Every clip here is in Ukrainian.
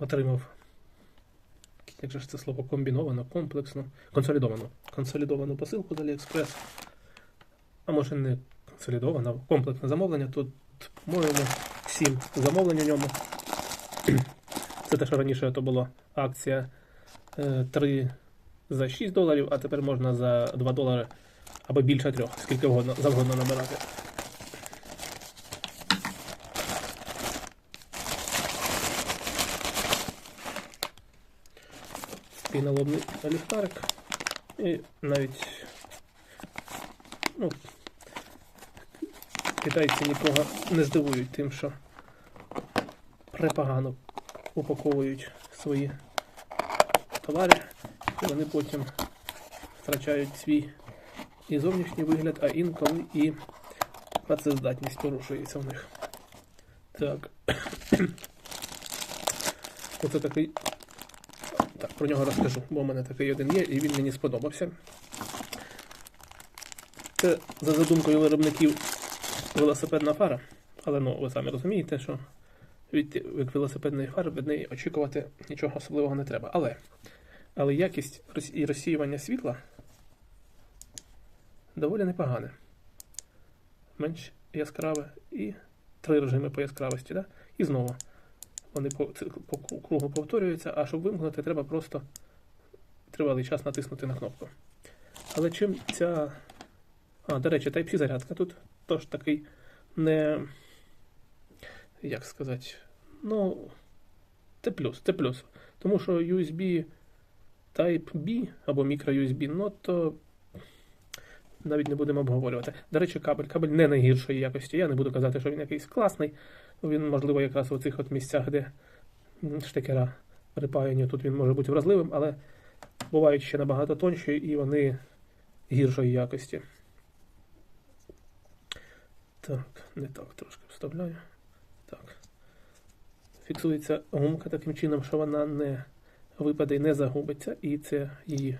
отримав. Як же ж це слово комбіновано, комплексно, консолідовано. Консолідовану посилку з AliExpress. А може не консолідовано, комплексне замовлення. Тут, по-моєму, 7 замовлень у ньому. Це те, що раніше то була акція 3 за 6 доларів, а тепер можна за 2 долари або більше трьох, скільки завгодно набирати. Такий налобний ліхтарик. І навіть ну, китайці нікого не здивують тим, що препогано упаковують свої товари, і вони потім втрачають свій і зовнішній вигляд, а інколи і працездатність порушується в них. Так. Оце такий. Так, про нього розкажу, бо в мене такий один є, і він мені сподобався. Це за задумкою виробників велосипедна фара, але ну, ви самі розумієте, що від, велосипедної фари від неї очікувати нічого особливого не треба. Але, але якість і розсіювання світла доволі непогане. Менш яскраве і три режими по яскравості. Да? І знову вони по, по кругу повторюються, а щоб вимкнути, треба просто тривалий час натиснути на кнопку. Але чим ця. А, до речі, Type-C зарядка тут тож такий не. Як сказати. Ну. Це плюс, це плюс. Тому що USB Type B або micro-USB, ну то навіть не будемо обговорювати. До речі, кабель. Кабель не найгіршої якості. Я не буду казати, що він якийсь класний. Він, можливо, якраз у цих от місцях, де штекера припаяні, тут він може бути вразливим, але бувають ще набагато тонші і вони гіршої якості. Так, не так трошки вставляю. Так. Фіксується гумка таким чином, що вона не випаде і не загубиться, і це її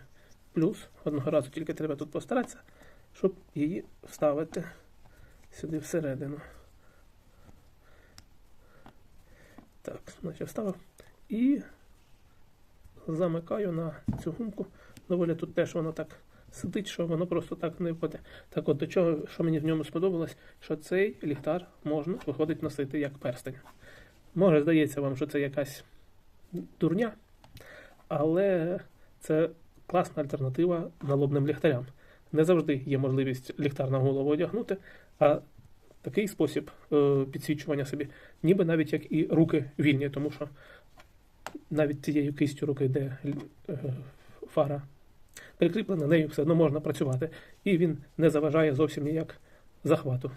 плюс. Одного разу тільки треба тут постаратися, щоб її вставити сюди всередину. Так, значить вставив. І замикаю на цю гумку. Доволі тут теж воно так сидить, що воно просто так не впаде. Так от до чого, що мені в ньому сподобалось, що цей ліхтар можна виходить носити як перстень. Може, здається вам, що це якась дурня, але це класна альтернатива налобним ліхтарям. Не завжди є можливість ліхтар на голову одягнути, а такий спосіб е, підсвічування собі, ніби навіть як і руки вільні, тому що навіть цією кистю руки, де е, фара прикріплена, нею все одно можна працювати. І він не заважає зовсім ніяк захвату.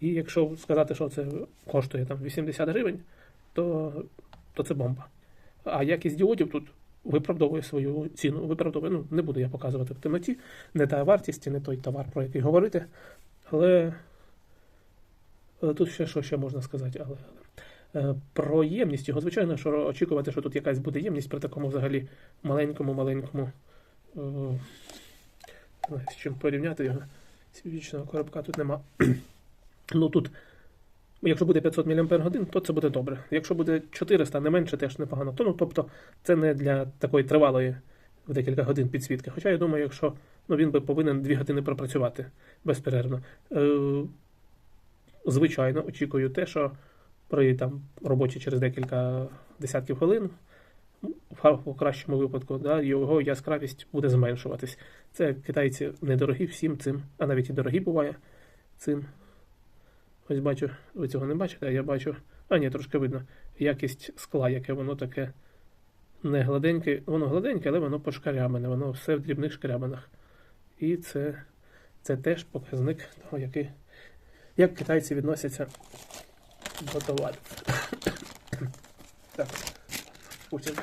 І якщо сказати, що це коштує там 80 гривень, то, то це бомба. А якість діодів тут виправдовує свою ціну. Виправдовує, ну, не буду я показувати в темноті, не та вартість, не той товар, про який говорити. Але тут ще що ще можна сказати. Але. Е, Про ємність його, звичайно, що очікувати, що тут якась буде ємність при такому взагалі маленькому-маленькому. е, з чим порівняти його. Вічного коробка тут нема. Ну тут, якщо буде 500 мАч, то це буде добре. Якщо буде 400, не менше, теж непогано. То, ну, тобто, це не для такої тривалої в декілька годин підсвітки. Хоча я думаю, якщо ну, він би повинен 2 години пропрацювати безперервно. Звичайно, очікую те, що при там, роботі через декілька десятків хвилин, в кращому випадку, да, його яскравість буде зменшуватись. Це китайці недорогі всім цим, а навіть і дорогі буває цим. Ось бачу, ви цього не бачите, а я бачу. А ні, трошки видно. Якість скла, яке воно таке не гладеньке. Воно гладеньке, але воно пошкарябане, воно все в дрібних шкрябинах. І це, це теж показник того, який, як китайці відносяться до товарів. Так, потім.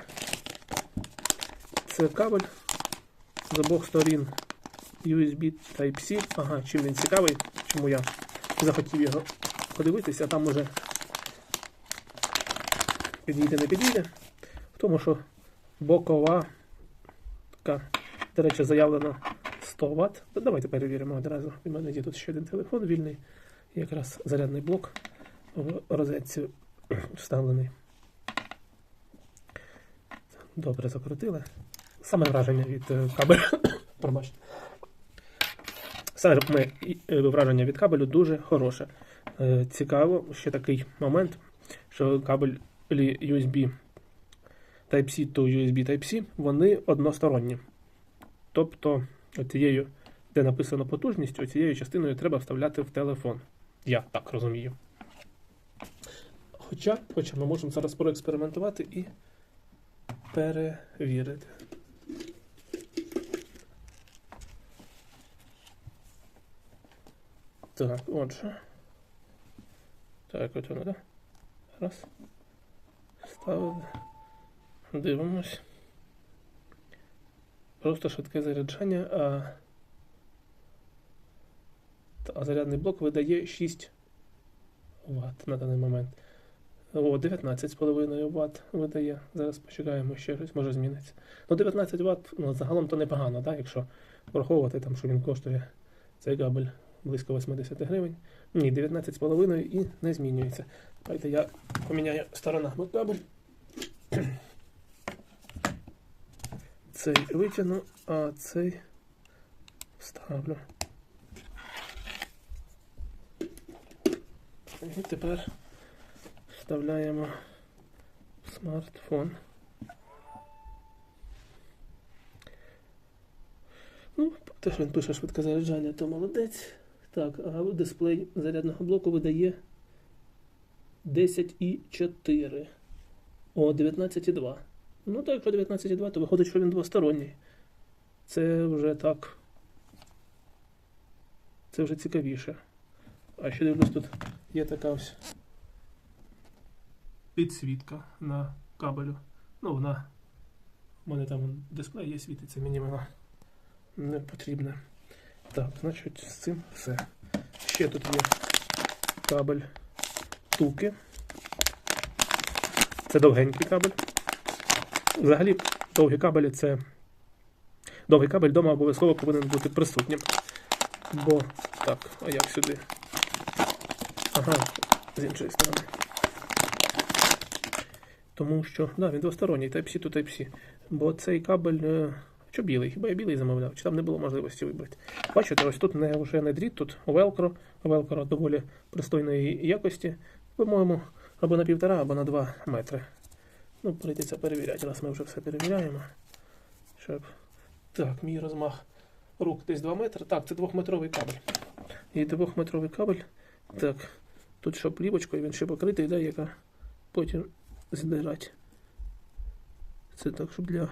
Це кабель з обох сторін USB Type-C. Ага, чим він цікавий, чому я захотів його подивитися, а там уже підійде, не підійде. В тому, що бокова така, до речі, заявлено 100 Вт. Давайте перевіримо одразу. У мене є тут ще один телефон вільний, якраз зарядний блок в розетці вставлений. добре закрутили. Саме враження від е, кабелю. Пробачте. Саме е, враження від кабелю дуже хороше. Е, Цікаво, ще такий момент, що кабель USB Type-C to USB Type-C, вони односторонні. Тобто, цією, де написано потужність, оцією частиною треба вставляти в телефон. Я так розумію. Хоча, хоча ми можемо зараз проекспериментувати і перевірити. Так, отже. Так, от воно, так? Раз. Ставили. Дивимось. Просто швидке заряджання, а, а зарядний блок видає 6 Вт на даний момент. О, 19,5 Вт видає. Зараз почекаємо ще щось, може зміниться. Ну, 19 Вт, ну, загалом то непогано, так? якщо враховувати, там, що він коштує цей кабель близько 80 гривень. Ні, 19,5 і не змінюється. Давайте я поміняю сторонами кабель. Цей витягну, а цей вставлю. І тепер вставляємо в смартфон. Ну, те, що він пише швидке заряджання, то молодець. Так, а дисплей зарядного блоку видає 10,4. О, 19,2. Ну так, якщо 19,2, то виходить, що він двосторонній. Це вже так. Це вже цікавіше. А ще дивлюсь, тут є така ось підсвітка на кабелю. Ну, вона. У мене там дисплей є, світиться, мені вона не потрібна. Так, значить, з цим все. Ще тут є кабель туки. Це довгенький кабель. Взагалі, довгі кабелі це. Довгий кабель вдома обов'язково повинен бути присутнім. Бо. Так, а як сюди? З іншої сторони. Тому що, да, він двосторонній, Type-C to Type-C. Бо цей кабель. е, Що білий? Хіба я білий замовляв? Чи там не було можливості вибрати? Бачите, ось тут не, вже не дріт, тут велкро. Велкро доволі пристойної якості. По-моєму, або на півтора, або на два метри. Ну, прийдеться перевіряти, раз ми вже все перевіряємо. Щоб... Так, мій розмах рук десь 2 метри. Так, це двохметровий кабель. І двохметровий кабель. Так, тут що плівочкою, він ще покритий, да, яка потім здирать. Це так, щоб для.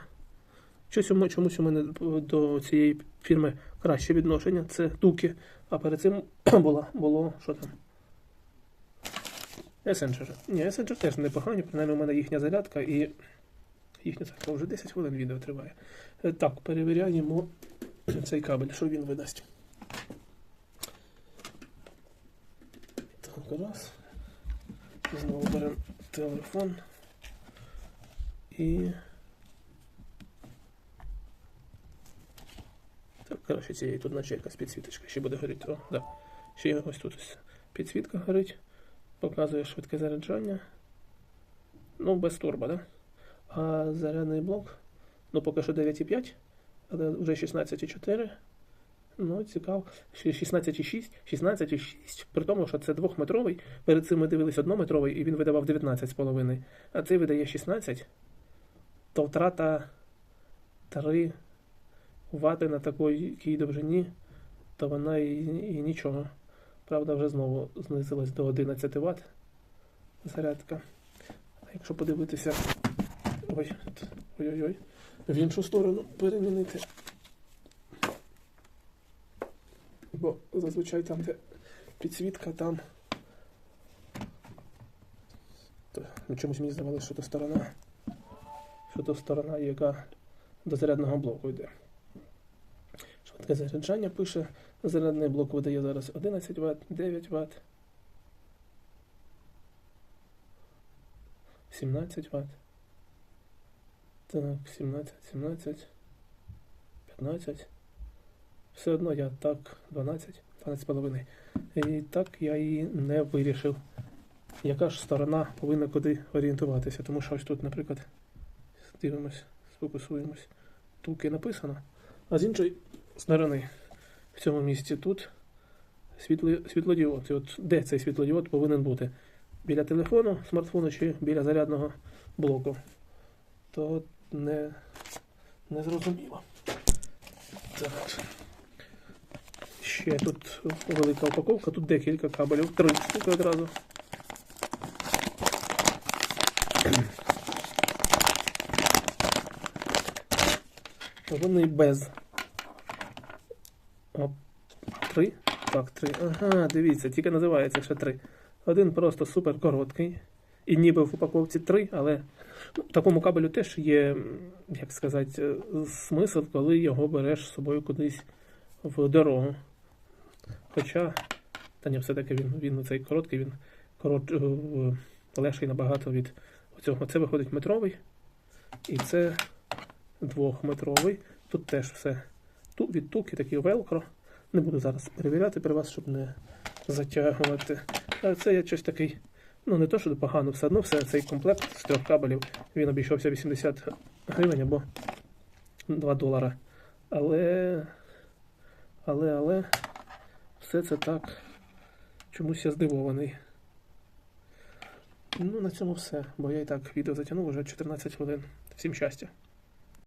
Щось у чомусь у мене до цієї фірми краще відношення. Це туки. А перед цим було, було що там? Есенджер. Ні, Есенджер теж непогані, принаймні у мене їхня зарядка і їхня зарядка вже 10 хвилин відео триває. Е, Так, перевіряємо цей кабель, що він видасть. Так, раз. Знову беремо телефон. І. Так, коротше, цієї тут наче якась підсвіточка ще буде горіти. О, да. Ще ось тут ось підсвітка горить. Показує швидке заряджання. Ну, без турбо, да? А зарядний блок. Ну, поки що 9,5, але вже 16,4. Ну, цікаво. Ще 16,6, 16,6. При тому, що це двохметровий. Перед цим ми дивились однометровий, і він видавав 19,5. А цей видає 16. То втрата 3 вати на такій довжині, то вона і, і нічого. Правда, вже знову знизилась до 11 Вт зарядка. А якщо подивитися. Ой, ой-ой-ой. В іншу сторону перемінити. Бо зазвичай там, де підсвітка, там. Ну, чомусь мені здавалося, що то сторона. Що то сторона, яка до зарядного блоку йде. Швидке заряджання пише. Зарядний блок видає зараз 11 Вт, 9 Вт. 17 Вт. Так, 17, 17, 15. Все одно я так 12, 12,5. І так я і не вирішив, яка ж сторона повинна куди орієнтуватися. Тому що ось тут, наприклад, дивимось сфокусуємось. Туки написано. А з іншої сторони, в цьому місці тут світло, світлодіод. І от де цей світлодіод повинен бути? Біля телефону, смартфону чи біля зарядного блоку. То не, не зрозуміло. Так. Ще тут велика упаковка, тут декілька кабелів, три штуки одразу. Вони без. О, три? Так, три. Ага, дивіться, тільки називається ще три. Один просто супер короткий. І ніби в упаковці три, але ну, такому кабелю теж є, як сказати, е, смисл, коли його береш з собою кудись в дорогу. Хоча, та ні, все-таки він, він цей короткий, він корот, е, легший набагато від цього. Це виходить метровий, і це двохметровий. Тут теж все ту, від туки, такі велкро. Не буду зараз перевіряти при вас, щоб не затягувати. А це я щось такий, ну не то, що погано, все одно все, цей комплект з трьох кабелів, він обійшовся 80 гривень або 2 долара. Але, але, але, все це так. Чомусь я здивований. Ну, на цьому все, бо я і так відео затягнув вже 14 хвилин. Всім щастя.